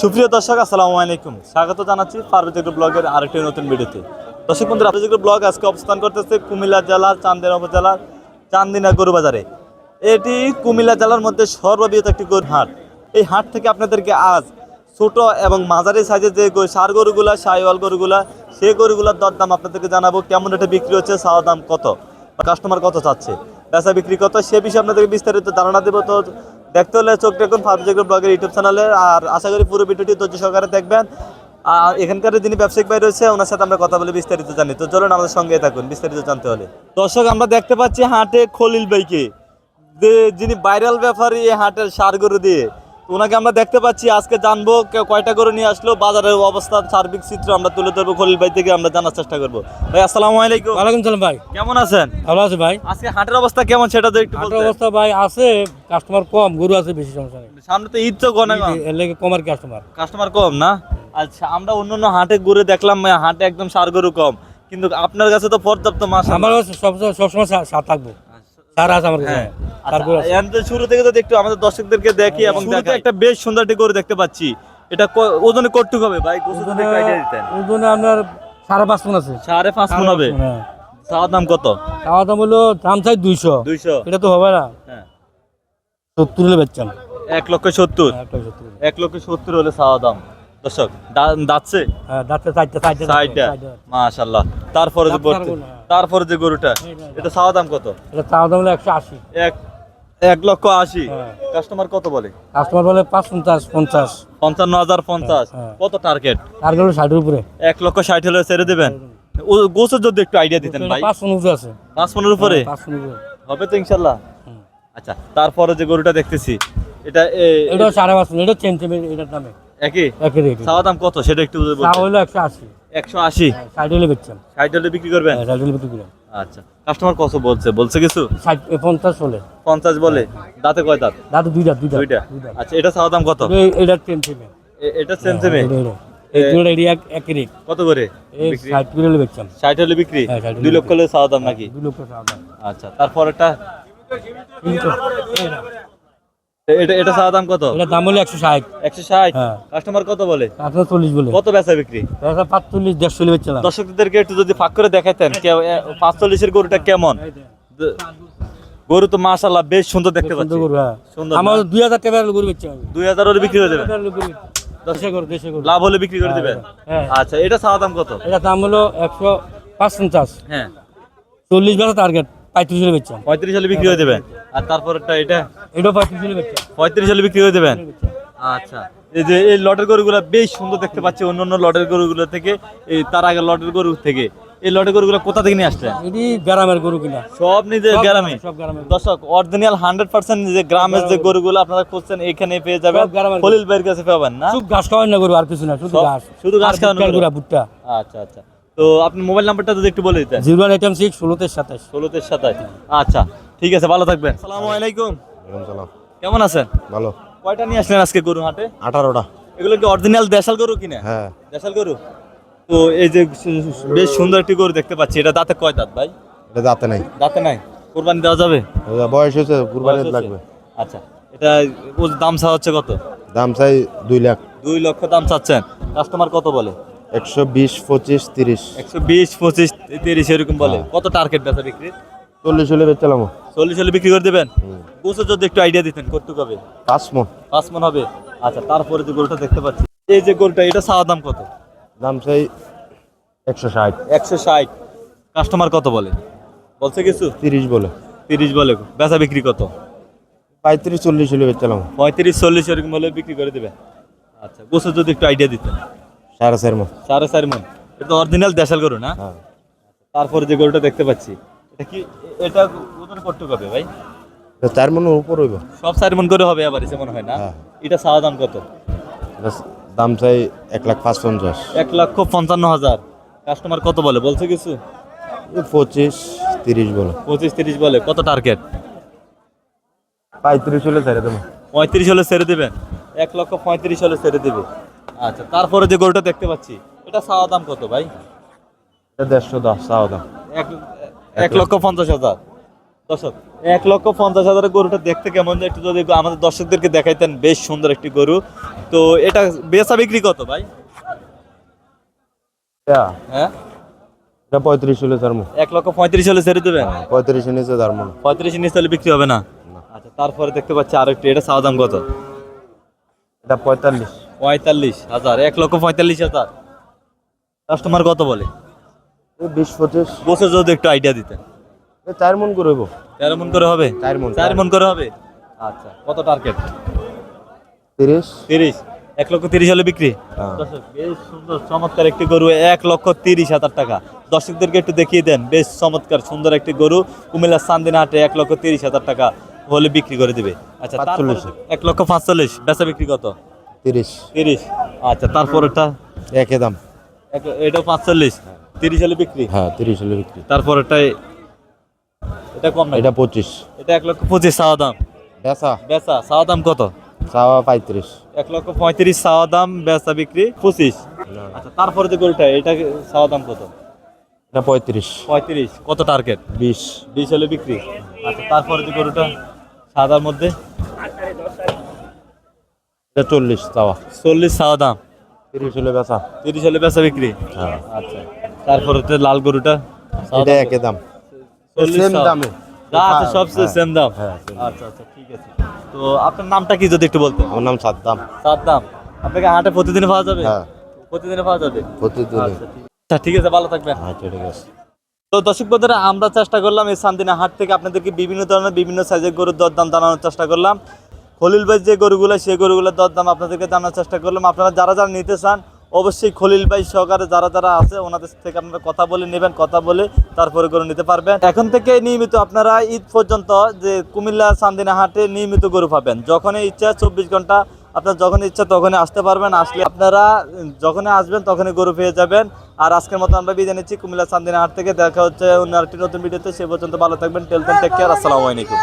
সুপ্রিয় দর্শক, আসসালামু আলাইকুম। স্বাগত জানাচ্ছি পার্বতীগ্র ব্লগের আরেকটি নতুন ভিডিওতে। দর্শক বন্ধুরা পার্বতীগ্র ব্লগ আজকে অবস্থান করতেছে কুমিল্লা জেলার চান্দিনা উপজেলার চান্দিনা গরু বাজারে। এটি কুমিল্লা জেলার মধ্যে সর্ববৃহৎ একটি গরু হাট। এই হাট থেকে আপনাদেরকে আজ ছোট এবং মাঝারি সাইজের যে ষাঁড় গরুগুলা, সাইওয়াল গরুগুলা, সেই গরুগুলার দরদাম আপনাদেরকে জানাব, কেমন এটা বিক্রি হচ্ছে, চাওয়া দাম কত কাস্টমার কত চাচ্ছে, বেচা বিক্রি কত, সে বিষয়ে আপনাদেরকে বিস্তারিত ধারণা দেবো। তো দেখতে হলে চোখ দেখুন ফার্মজেগ্র ব্লগের ইউটিউব চ্যানেলে। আর আশা করি পুরো ভিডিওটি ধৈর্য সহকারে দেখবেন। আর এখানকার যিনি ব্যবসায়িক ভাই রয়েছে, ওনার সাথে আমরা কথা বলে বিস্তারিত জানি। তো চলুন আমাদের সঙ্গে থাকুন, বিস্তারিত জানতে হলে। দর্শক, আমরা দেখতে পাচ্ছি হাটে খলিল ভাইকে। যিনি ভাইরাল ব্যাপারী হাটের সার গরু দিয়ে। ওনাকে আমরা দেখতে পাচ্ছি আজকে জানব কয়টা গরু নিয়ে আসলো বাজারের অবস্থা সার্বিক চিত্র আমরা তুলে ধরবো খলিল ভাই থেকে আমরা জানার চেষ্টা করব। ভাই আসসালামু আলাইকুম। ওয়ালাইকুম সালাম ভাই। কেমন আছেন? ভালো আছে ভাই। আজকে হাটের অবস্থা কেমন সেটা তো একটু হাটের অবস্থা ভাই আছে কাস্টমার কম গরু আছে বেশি সমস্যা নেই। সামনে তো ঈদ তো গনে এর লেগে কমার কাস্টমার কাস্টমার কম না? আচ্ছা আমরা অন্য অন্য হাটে ঘুরে দেখলাম হাটে একদম সার গরু কম। কিন্তু আপনার কাছে তো পর্যাপ্ত মাছ আমার কাছে সব সবসময় সা- সার থাকব। সার আছে আমার কাছে হ্যাঁ। আছে। আচ্ছা, শুরু থেকে তো একটু আমাদের দর্শকদেরকে দেখি এবং একটা বেশ সুন্দর একটি গরু দেখতে পাচ্ছি। এটা ওজনে কটুক হবে ভাই? গোসল যদি একটু idea দিতেন। ওজনে আপনার সাড়ে পাঁচ মন আছে। সাড়ে পাঁচ মন হবে? হ্যাঁ। চাওয়ার দাম কত? খাওয়া দাম হলো দাম চাই দুইশো। দুইশো। এটা তো হবে না। হ্যাঁ। সত্তর হলে বেচতাম। এক লক্ষ সত্তর? হ্যাঁ। এক লক্ষ সত্তর হলে। চাওয়া দাম। দর্শক হ্যাঁ চারটে চারটে মাশাল্লাহ তারপরে তারপরে যে গরুটা এটা চাওয়া দাম কত? এটা চাওয়া দাম হলো একশো আশি। এক এক লক্ষ আশি। হ্যাঁ। কাস্টমার কত বলে? কাস্টমার বলে পাঁচ পঞ্চাশ। পঞ্চাশ পঞ্চান্ন হাজার পঞ্চাশ। হ্যাঁ। কত টার্গেট আর গেলো ষাটের উপরে। এক লক্ষ ষাট হলে ছেড়ে দেবেন। ও গোছের যদি একটু আইডিয়া দিতেন ভাই। পাঁচ পনেরো উপরে আছে। পাঁচ পনেরো উপরে? হবে তো ইনশাল্লাহ। আচ্ছা তারপরে যে গরুটা দেখতেছি এটা এটা সাড়ে পাঁচ এটা চেন এটার দামে। একই? একই চাওয়া দাম কত? সেটা একটু যদি হলো একশো আশি। একশো আশি? ষাট হলে বেচছেন ষাট হলে বিক্রি করবেন? ষাট হলে বিক্রি করেন আচ্ছা। কাস্টমার কত বলছে? বলছে কিছু? ষাট পঞ্চাশ হলে। পঞ্চাশ বলে। দাঁতে কয় দাঁত? দুইটা? দুইটা দুইটা আচ্ছা এটা চাওয়া দাম কত? এটা সেম সেমে কত করে? বিক্রি? ষাট হলে বেচছেন ষাট হলে বিক্রি? হ্যাঁ, 60 হলে দুই লক্ষ হলে চাওয়া দাম নাকি? দুই লক্ষ টাকা দাম। আচ্ছা তারপরেরটা? কিন্তু এটা- এটা এটা দাম কত? এটার দাম হলো একশো ষাট। একশো ষাট? হ্যাঁ। কাস্টমার কত বলে? চল্লিশ বলে। কত বেচা বিক্রি? এটা পাঁচচল্লিশ দেড়শো বেচছিলাম। দর্শকদেরকে একটু যদি ফাঁক করে পাঁচচল্লিশের গরুটা কেমন? গরু তো মাশাল্লাহ বেশ সুন্দর দেখতে পাচ্ছি সুন্দর গরু, হ্যাঁ। আমার দুই হাজার টাকা গরু বেচছি দুই হাজার হলে বিক্রি হয়ে যাবে? দেশে গরু লাভ হলে বিক্রি করে দিবেন? হ্যাঁ। আচ্ছা এটা দাম কত? এটার দাম হলো একশো পাঁচ পঞ্চাশ। হ্যাঁ। চল্লিশ বেলা টার্গেট পঁয়ত্রিশ হলে বেচছেন। পঁয়ত্রিশ হলে বিক্রি হয়ে দেবেন? আর তারপরটা এটা? এটাও পঁয়ত্রিশ হলে বেচছেন। পঁয়ত্রিশ হলে বিক্রি হয়ে দেবেন? আচ্ছা। এই যে এই লটের গরুগুলো বেশ সুন্দর দেখতে পাচ্ছি অন্য অন্য লটের গরুগুলো থেকে এই তার আগে লটের গরু থেকে। এই লটের গরুগুলো কোথা থেকে নিয়ে আসলেন এটি গ্রামের গরু কিনা। সব সব গ্রামে? দর্শক অরিজিনাল হান্ড্রেড পার্সেন্ট যে গ্রামের যে গরুগুলো আপনারা খুঁজছেন এখানে পেয়ে যাবেন। খলিল ভাইয়ের কাছে পাবেন না? শুধু ঘাস খাওয়ান না গরু আর কিছু না শুধু ঘাস। শুধু ঘাস খাওয়ানো গরু। ভুট্টা। আচ্ছা আচ্ছা। তো আপনি মোবাইল নাম্বারটা যদি একটু বলে দিতেন। জিরো ওয়ান আইটেম সিক্স ষোলোতে সাতাশ। ষোলোতে সাতাশ। আচ্ছা ঠিক আছে ভালো থাকবেন। আসসালামু আলাইকুম। ওয়ালাইকুম সালাম। কেমন আছেন? ভালো। কয়টা নিয়ে আসলেন আজকে গরু হাটে? আঠারোটা। এগুলো কি অরিজিনাল দেশাল গরু কিনা হ্যাঁ। দেশাল গরু? তো এই যে বেশ সুন্দর একটি গরু দেখতে পাচ্ছি। এটা দাঁতে কয় দাঁত ভাই? এটা যাতে নাই। দাঁতে নাই। কোরবানি দেওয়া যাবে? এটা বয়স হয়েছে কুরবানি? লাগবে। আচ্ছা এটা ওর দাম চা হচ্ছে কত? দাম চাই দুই লাখ। দুই লক্ষ দাম চাচ্ছেন। কাস্টমার কত বলে? একশো বিশ পঁচিশ তিরিশ। একশো বিশ পঁচিশ তিরিশ এরকম বলে। হ্যাঁ। কত টার্গেট বেচা বিক্রি? চল্লিশ হলে বেচলাম চল্লিশ হলে বিক্রি করে দেবেন? গোসে যদি একটু আইডিয়া দিতেন করতে হবে পাঁচ মন। পাঁচ মন হবে? আচ্ছা তারপরে যে গরুটা দেখতে পাচ্ছি। এই যে গরুটা এটা চাওয়া দাম কত? দাম চাই একশো ষাট। একশো ষাট। কাস্টমার কত বলে? বলছে কিছু? তিরিশ বলে। তিরিশ বলে। বেচা বিক্রি কত? পঁয়ত্রিশ চল্লিশ হলে বেচলাম পঁয়ত্রিশ চল্লিশ এরকম হলে বিক্রি করে দেবে আচ্ছা গোসে যদি একটু আইডিয়া দিতেন। সাড়ে চার মন। সাড়ে চার মন। এটা অরিজিনাল দেশাল গরু না? হ্যাঁ। তারপরে যে গরুটা দেখতে পাচ্ছি এটা কি এটা ওজন করতে হবে ভাই? চার মনের উপর হইব। সব চার মন করে হবে আবার এসে মনে হয় না? হ্যাঁ। এটা চাওয়া দাম কত? দাম চাই এক লাখ পাঁচ পঞ্চাশ এক লক্ষ পঞ্চান্ন হাজার। কাস্টমার কত বলে? বলছে কিছু? পঁচিশ তিরিশ বলে। পঁচিশ তিরিশ বলে। কত টার্গেট পঁয়ত্রিশ হলে ছেড়ে দেবো। পঁয়ত্রিশ হলে ছেড়ে দেবেন এক লক্ষ পঁয়ত্রিশ হলে ছেড়ে দেবে। আচ্ছা তারপরে যে গরুটা দেখতে পাচ্ছি এটা চাওয়া দাম কত ভাই? দেড়শো দশ চাওয়া দাম। এক এক লক্ষ পঞ্চাশ হাজার। দর্শক এক লক্ষ পঞ্চাশ হাজারের গরুটা দেখতে কেমন একটু যদি আমাদের দর্শকদেরকে দেখাইতেন বেশ সুন্দর একটি গরু। তো এটা বেচা বিক্রি কত ভাই? হ্যাঁ? এটা পঁয়ত্রিশ হলে তার মন এক লক্ষ পঁয়ত্রিশ হলে ছেড়ে দেবেন? পঁয়ত্রিশ নিচে তার মন পঁয়ত্রিশ নিচে হলে বিক্রি হবে না। আচ্ছা তারপরে দেখতে পাচ্ছি আরেকটি এটা চাওয়া দাম কত? এটা পঁয়তাল্লিশ। পঁয়তাল্লিশ হাজার এক লক্ষ পঁয়তাল্লিশ হাজার। কাস্টমার কত বলে? বিশ পঁচিশ। বসে যদি একটু আইডিয়া দিতেন। চার মন করে হইব। তেরো মন করে হবে? চার মন চার মন করে হবে? আচ্ছা কত টার্গেট তিরিশ। তিরিশ। এক লক্ষ তিরিশ হলে বিক্রি? হ্যাঁ। দর্শক, বেশ সুন্দর চমৎকার একটি গরু এক লক্ষ তিরিশ হাজার টাকা। দর্শকদেরকে একটু দেখিয়ে দেন বেশ চমৎকার সুন্দর একটি গরু। কুমিল্লার সান্দিনা হাটে এক লক্ষ তিরিশ হাজার টাকা হলে বিক্রি করে দিবে। আচ্ছা তারপরে পাঁচচল্লিশে। এক লক্ষ পাঁচচল্লিশ বেচা বিক্রি কত? তিরিশ। তিরিশ। আচ্ছা তারপরেটা একই দাম। এটাও পাঁচচল্লিশ। তিরিশ হলে বিক্রি? হ্ঁ তিরিশ হলে বিক্রি। তারপরেটাই এটা কম না এটা পঁচিশ। এটা এক লক্ষ পঁচিশ চাওয়া দাম। বেচা। বেচা চাওয়া দাম কত? চাওয়া পঁয়ত্রিশ। এক লক্ষ পঁয়ত্রিশ চাওয়া দাম বেচা বিক্রি পঁচিশ। আচ্ছা তারপরে যে গরুটা এটা চাওয়া দাম কত? এটা পঁয়ত্রিশ। পঁয়ত্রিশ। কত টার্গেট বিশ। বিশ হলে বিক্রি। আচ্ছা তারপরে যে গরুটা? সাদার মধ্যে? এটা চল্লিশ চাওয়া। চল্লিশ চাওয়া দাম। তিরিশ হলে বেচা। তিরিশ হলে বেচা বিক্রি? হ্যাঁ। আচ্ছা। তারপরে তো লাল গরুটা? এটা দাম? একই দাম। সেম দামে। যা আছে সব হ্যাঁ, সেম দাম। হ্যাঁ, আচ্ছা আচ্ছা ঠিক আছে। তো আপনার নামটা কি যদি একটু বলতেন? আমার নাম সাদ্দাম। সাদ্দাম। আপনাকে হাটে প্রতিদিন পাওয়া যাবে? হ্যাঁ। প্রতিদিনে পাওয়া যাবে? প্রতিদিন। আচ্ছা ঠিক- আচ্ছা ঠিক আছে। ভালো থাকবেন। আচ্ছা ঠিক আছে। তো দর্শক বন্ধুরা, আমরা চেষ্টা করলাম এই সান্দিনা হাট থেকে আপনাদেরকে বিভিন্ন ধরনের, বিভিন্ন সাইজের গরুর দরদাম জানানোর চেষ্টা করলাম। খলিল ভাই যে গরুগুলো, সেই গরুগুলোর দরদাম আপনাদেরকে জানার চেষ্টা করলাম। আপনারা যারা যারা নিতে চান, অবশ্যই খলিল ভাই সহকারে যারা যারা আছে, ওনাদের থেকে আপনারা কথা বলে নেবেন, কথা বলে তারপরে গরু নিতে পারবেন। এখন থেকে নিয়মিত আপনারা ঈদ পর্যন্ত যে কুমিল্লা সান্দিনা হাটে নিয়মিত গরু পাবেন। যখনই ইচ্ছা, চব্বিশ ঘণ্টা আপনার যখন ইচ্ছা তখনই আসতে পারবেন, আসলে আপনারা যখনই আসবেন তখনই গরু পেয়ে যাবেন। আর আজকের মতো আমরা বিদায় নিচ্ছি, কুমিল্লা চান্দিনা হাট থেকে। দেখা হচ্ছে অন্য আরেকটি নতুন ভিডিওতে, সে পর্যন্ত ভালো থাকবেন। টেলতেন টেক কেয়ার আসসালামু আলাইকুম।